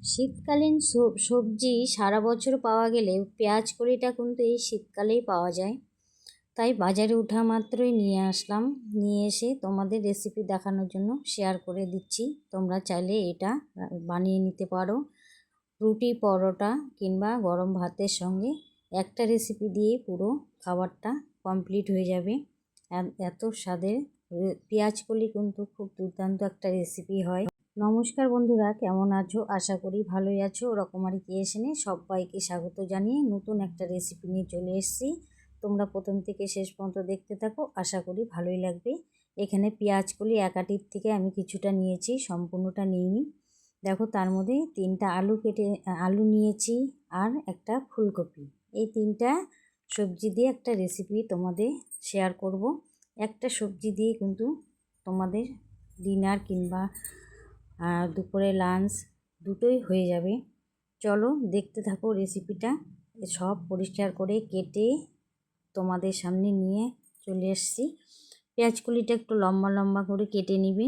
শীতকালীন সবজি সারা বছর পাওয়া গেলেও পেঁয়াজ কলিটা কিন্তু এই শীতকালেই পাওয়া যায়। তাই বাজারে ওঠা মাত্রই নিয়ে আসলাম। নিয়ে এসে তোমাদের রেসিপি দেখানোর জন্য শেয়ার করে দিচ্ছি। তোমরা চাইলে এটা বানিয়ে নিতে পারো। রুটি, পরোটা কিংবা গরম ভাতের সঙ্গে একটা রেসিপি দিয়ে পুরো খাবারটা কমপ্লিট হয়ে যাবে। এত স্বাদের পেঁয়াজ কলি কিন্তু খুব দুর্দান্ত একটা রেসিপি হয়। নমস্কার বন্ধুরা, কেমন আছো? আশা করি ভালোই আছো। রকমারি ক্রিয়েশনে সবাইকে স্বাগত জানিয়ে নতুন একটা রেসিপি নিয়ে চলে এসেছি। তোমরা প্রথম থেকে শেষ পর্যন্ত দেখতে থাকো, আশা করি ভালোই লাগবে। এখানে পেঁয়াজ কলি একাটির থেকে আমি কিছুটা নিয়েছি, সম্পূর্ণটা নিইনি। দেখো, তার মধ্যে তিনটা আলু কেটে, আলু নিয়েছি আর একটা ফুলকপি। এই তিনটা সবজি দিয়ে একটা রেসিপি তোমাদের শেয়ার করব। একটা সবজি দিয়ে কিন্তু তোমাদের ডিনার কিংবা আর দুপুরে লাঞ্চ দুটোই হয়ে যাবে। চলো দেখতে থাকো রেসিপিটা সব পরিষ্কার করে কেটে তোমাদের সামনে নিয়ে চলে এসেছি। পেঁয়াজকুলিটা একটু লম্বা লম্বা করে কেটে নিবে।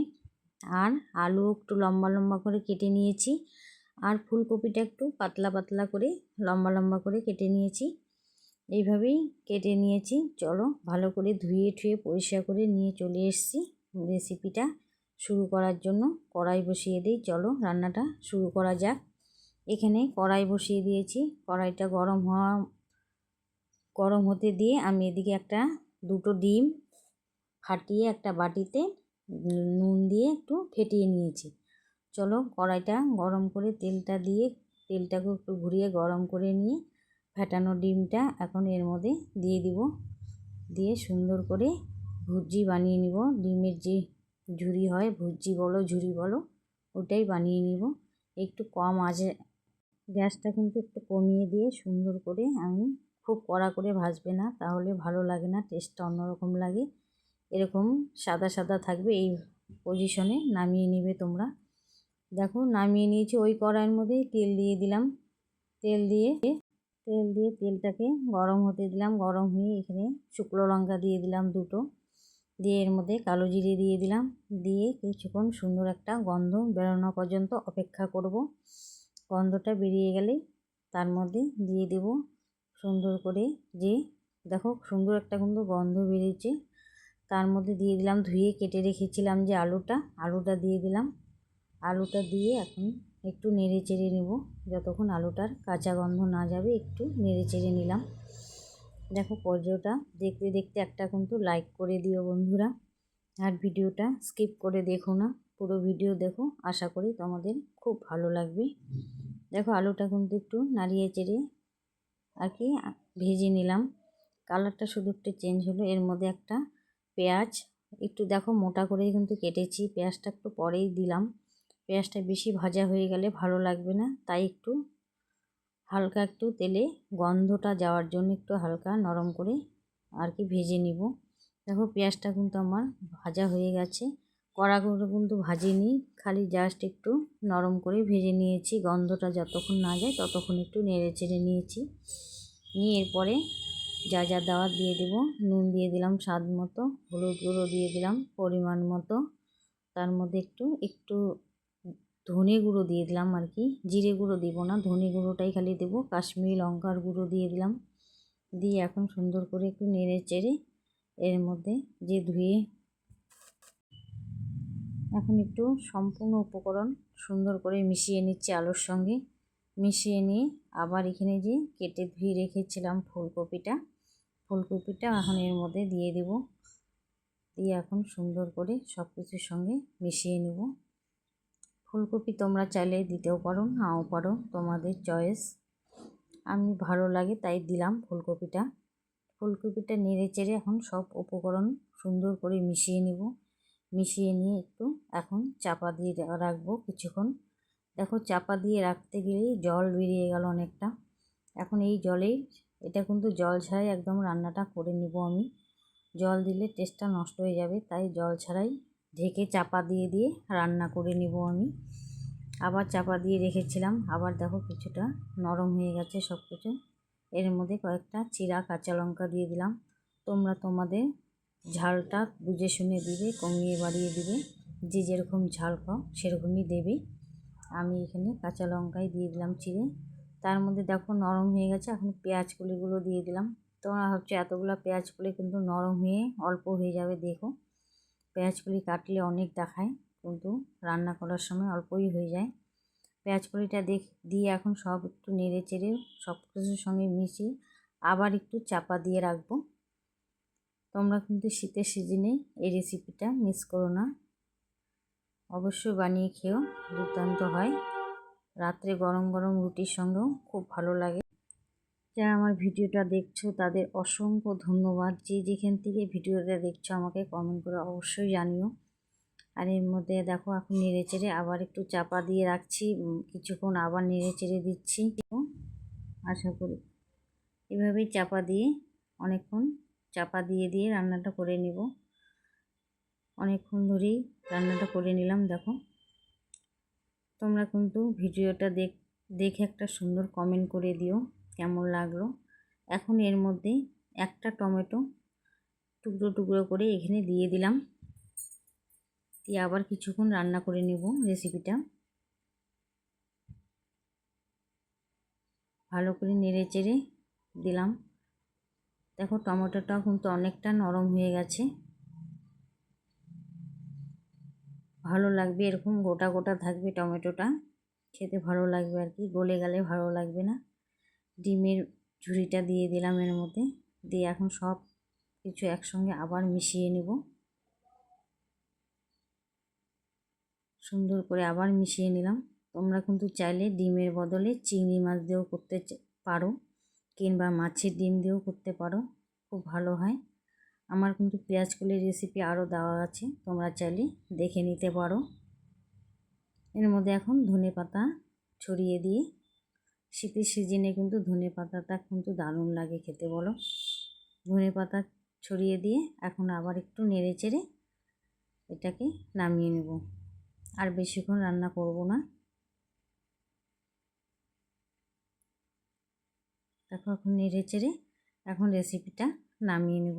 আর আলু একটু লম্বা লম্বা করে কেটে নিয়েছি। আর ফুলকপিটা একটু পাতলা পাতলা করে লম্বা লম্বা করে কেটে নিয়েছি। এইভাবেই কেটে নিয়েছি। চলো ভালো করে ধুয়ে ঠুয়ে পরিষ্কার করে নিয়ে চলে এসেছি রেসিপিটা শুরু করার জন্য কড়াই বসিয়ে দিই। চলো রান্নাটা শুরু করা যাক। এখানে কড়াই বসিয়ে দিয়েছি। কড়াইটা গরম হওয়া, গরম হতে দিয়ে আমি এদিকে একটা, দুটো ডিম ফাটিয়ে একটা বাটিতে নুন দিয়ে একটু ফেটিয়ে নিয়েছি। চলো কড়াইটা গরম করে তেলটা দিয়ে, তেলটাকে একটু ঘুরিয়ে গরম করে নিয়ে ফেটানো ডিমটা এখন এর মধ্যে দিয়ে দিব। দিয়ে সুন্দর করে ভুজি বানিয়ে নিব। ডিমের যে ঝুরি হয় ভুজি বলো, ঝুরি বলো, ওটাই বানিয়ে নিব। একটু কম আঁচে, গ্যাসটা কিন্তু একটু কমিয়ে দিয়ে সুন্দর করে আমি খুব কড়া করে ভাজবে না, তাহলে ভালো লাগে না টেস্টটা অন্যরকম লাগে। এরকম সাদা সাদা থাকবে, এই পজিশনে নামিয়ে নেবে তোমরা। দেখো, নামিয়ে নিয়েছি ওই কড়াইয়ের মধ্যেই তেল দিয়ে দিলাম। তেল দিয়ে তেল দিয়ে তেলটাকে গরম হতে দিলাম। গরম হয়ে এখানে শুকনো লঙ্কা দিয়ে দিলাম দুটো। দিয়ে এর মধ্যে কালো জিরে দিয়ে দিলাম। দিয়ে কিছুক্ষণ সুন্দর একটা গন্ধ বেরোনো পর্যন্ত অপেক্ষা করব। গন্ধটা বেরিয়ে গেলেই তার মধ্যে দিয়ে দেব সুন্দর করে যে, দেখো সুন্দর একটা কিন্তু গন্ধ বেরিয়েছে তার মধ্যে দিয়ে দিলাম, ধুয়ে কেটে রেখেছিলাম যে আলুটা আলুটা দিয়ে দিলাম। আলুটা দিয়ে এখন একটু নেড়ে চেড়ে নেব। যতক্ষণ আলুটার কাঁচা গন্ধ না যাবে, একটু নেড়ে চেড়ে নিলাম। দেখো পর্যটা। দেখতে দেখতে একটা কিন্তু লাইক করে দিও বন্ধুরা। আর ভিডিওটা স্কিপ করে দেখো না। পুরো ভিডিও দেখো। আশা করি তোমাদের খুব ভালো লাগবে। দেখো আলুটা কিন্তু একটু নাড়িয়ে চেড়ে আর কি ভেজে নিলাম। কালারটা শুধু একটু চেঞ্জ হলো। এর মধ্যে একটা পেঁয়াজ। একটু দেখো মোটা করেই কিন্তু কেটেছি। পেঁয়াজটা একটু পরেই দিলাম। পেঁয়াজটা বেশি ভাজা হয়ে গেলে ভালো লাগবে না। তাই একটু হালকা একটু তেলে গন্ধটা যাওয়ার জন্য একটু হালকা নরম করে আর কি ভেজে নিব। দেখো পেঁয়াজটা কিন্তু আমার ভাজা হয়ে গেছে। কড়া করে কিন্তু ভাজিনি, খালি জাস্ট একটু নরম করে ভেজে নিয়েছি। গন্ধটা যতক্ষণ না যায় ততক্ষণ একটু নেড়ে চেড়ে নিয়েছি। নিয়ে এরপরে যা যা দেওয়ার দিয়ে দেবো, নুন দিয়ে দিলাম স্বাদ মতো, হলুদ গুঁড়ো দিয়ে দিলাম পরিমাণ মতো। তার মধ্যে একটু একটু ধনে গুঁড়ো দিয়ে দিলাম আর কি। জিরে গুঁড়ো দিব না, ধনে গুঁড়োটাই খালি দেবো। কাশ্মীরি লঙ্কার গুঁড়ো দিয়ে দিলাম। দিয়ে এখন সুন্দর করে একটু নেড়ে চেড়ে এর মধ্যে যে ধুয়ে এখন একটু সম্পূর্ণ উপকরণ সুন্দর করে মিশিয়ে নিচ্ছি আলুর সঙ্গে। মিশিয়ে নিয়ে আবার এখানে যে কেটে ধুয়ে রেখেছিলাম ফুলকপিটা ফুলকপিটা এখন এর মধ্যে দিয়ে দেব। দিয়ে এখন সুন্দর করে সব কিছুর সঙ্গে মিশিয়ে নেব। ফুলকপি তোমরা চাইলে দিতেও পারো, নাও পারো, তোমাদের চয়েস। আমি ভালো লাগে তাই দিলাম ফুলকপিটা। ফুলকপিটা নেড়ে চেড়ে এখন সব উপকরণ সুন্দর করে মিশিয়ে নেব। মিশিয়ে নিয়ে একটু এখন চাপা দিয়ে রাখব কিছুক্ষণ। দেখো চাপা দিয়ে রাখতে গেলেই জল বেরিয়ে গেল অনেকটা। এখন এই জলেই, এটা কিন্তু জল ছাড়াই একদম রান্নাটা করে নিব আমি। জল দিলে টেস্টটা নষ্ট হয়ে যাবে, তাই জল ছাড়াই ঢেকে চাপা দিয়ে দিয়ে রান্না করে নিব আমি। আবার চাপা দিয়ে রেখেছিলাম। আবার দেখো কিছুটা নরম হয়ে গেছে সব কিছু এর মধ্যে কয়েকটা চিরা কাঁচা লঙ্কা দিয়ে দিলাম। তোমরা তোমাদের ঝালটা বুঝে শুনে দিবে, কমিয়ে বাড়িয়ে দিবে। যে যেরকম ঝাল খাও সেরকমই দেবে। আমি এখানে কাঁচা লঙ্কাই দিয়ে দিলাম চিড়ে। তার মধ্যে দেখো নরম হয়ে গেছে। এখন পেঁয়াজ কুলিগুলো দিয়ে দিলাম। তোমরা ভাবছ এতগুলো পেঁয়াজ কলি কিন্তু নরম হয়ে অল্প হয়ে যাবে, দেখো। পেঁয়াজ কলি কাটলে অনেক দেখায়, কিন্তু রান্না করার সময় অল্পই হয়ে যায়। পেঁয়াজ কলিটা দেখ, দিয়ে এখন সব একটু নেড়ে চেড়ে সব কিছুর সঙ্গে মিশিয়ে আবার একটু চাপা দিয়ে রাখব। তোমরা কিন্তু শীতের সিজনে এই রেসিপিটা মিস করো না। অবশ্যই বানিয়ে খেও দুর্দান্ত হয়। রাত্রে গরম গরম রুটির সঙ্গেও খুব ভালো লাগে। যারা আমার ভিডিওটা দেখছ, তাদের অসংখ্য ধন্যবাদ। যে যেখান থেকে ভিডিওটা দেখছ, আমাকে কমেন্ট করে অবশ্যই জানিও। আর এর মধ্যে দেখো, এখন নেড়ে চেড়ে আবার একটু চাপা দিয়ে রাখছি। কিছুক্ষণ আবার নেড়ে চেড়ে দিচ্ছি। আশা করি এভাবেই চাপা দিয়ে, অনেকক্ষণ চাপা দিয়ে দিয়ে রান্নাটা করে নেব। অনেকক্ষণ ধরেই রান্নাটা করে নিলাম, দেখো। তোমরা কিন্তু ভিডিওটা দেখ, দেখে একটা সুন্দর কমেন্ট করে দিও। কেমন লাগল? এখন এর মধ্যে একটা টমেটো টুকরো টুকরো করে এখানে দিয়ে দিলাম। দিয়ে আবার কিছুক্ষণ রান্না করে নেব রেসিপিটা। ভালো করে নেড়ে চেড়ে দিলাম। দেখো টমেটোটাও কিন্তু অনেকটা নরম হয়ে গেছে। ভালো লাগবে এরকম গোটা গোটা থাকবে টমেটোটা। খেতে ভালো লাগবে আর কি, গলে গেলে ভালো লাগবে না। ডিমের ঝুড়িটা দিয়ে দিলাম এর মধ্যে। দিয়ে এখন সব কিছু একসঙ্গে আবার মিশিয়ে নেব। সুন্দর করে আবার মিশিয়ে নিলাম। তোমরা কিন্তু চাইলে ডিমের বদলে চিংড়ি মাছ দিয়েও করতে পারো, কিংবা মাছের ডিম দিয়েও করতে পারো। খুব ভালো হয়। আমার কিন্তু পেঁয়াজ কলির রেসিপি আরও দেওয়া আছে, তোমরা চাইলে দেখে নিতে পারো। এর মধ্যে এখন ধনে পাতা ছড়িয়ে দিয়ে শীতের সিজনে কিন্তু ধনে পাতাটা কিন্তু দারুণ লাগে খেতে, বলো। ধনে পাতা ছড়িয়ে দিয়ে এখন আবার একটু নেড়ে চেড়ে এটাকে নামিয়ে নেব। আর বেশিক্ষণ রান্না করব না। দেখো এখন নেড়ে চেড়ে এখন রেসিপিটা নামিয়ে নেব।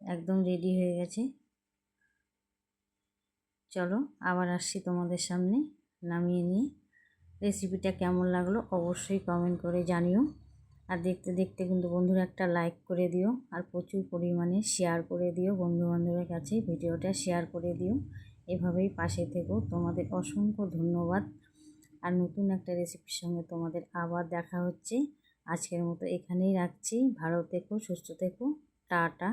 একদম রেডি হয়ে গেছে। চলো আবার আসছি তোমাদের সামনে নামিয়ে নিয়ে। রেসিপিটা কেমন লাগল অবশ্যই কমেন্ট করে জানিও। আর দেখতে দেখতে কিন্তু বন্ধুরা একটা লাইক করে দিও আর প্রচুর পরিমাণে শেয়ার করে দিও। বন্ধুবান্ধবের কাছে ভিডিওটা শেয়ার করে দিও। এভাবেই পাশে থেকো। তোমাদের অসংখ্য ধন্যবাদ। আর নতুন একটা রেসিপির সঙ্গে তোমাদের আবার দেখা হচ্ছে। আজকের মতো এখানেই রাখছি। ভালো থেকো, সুস্থ থেকো। টাটা।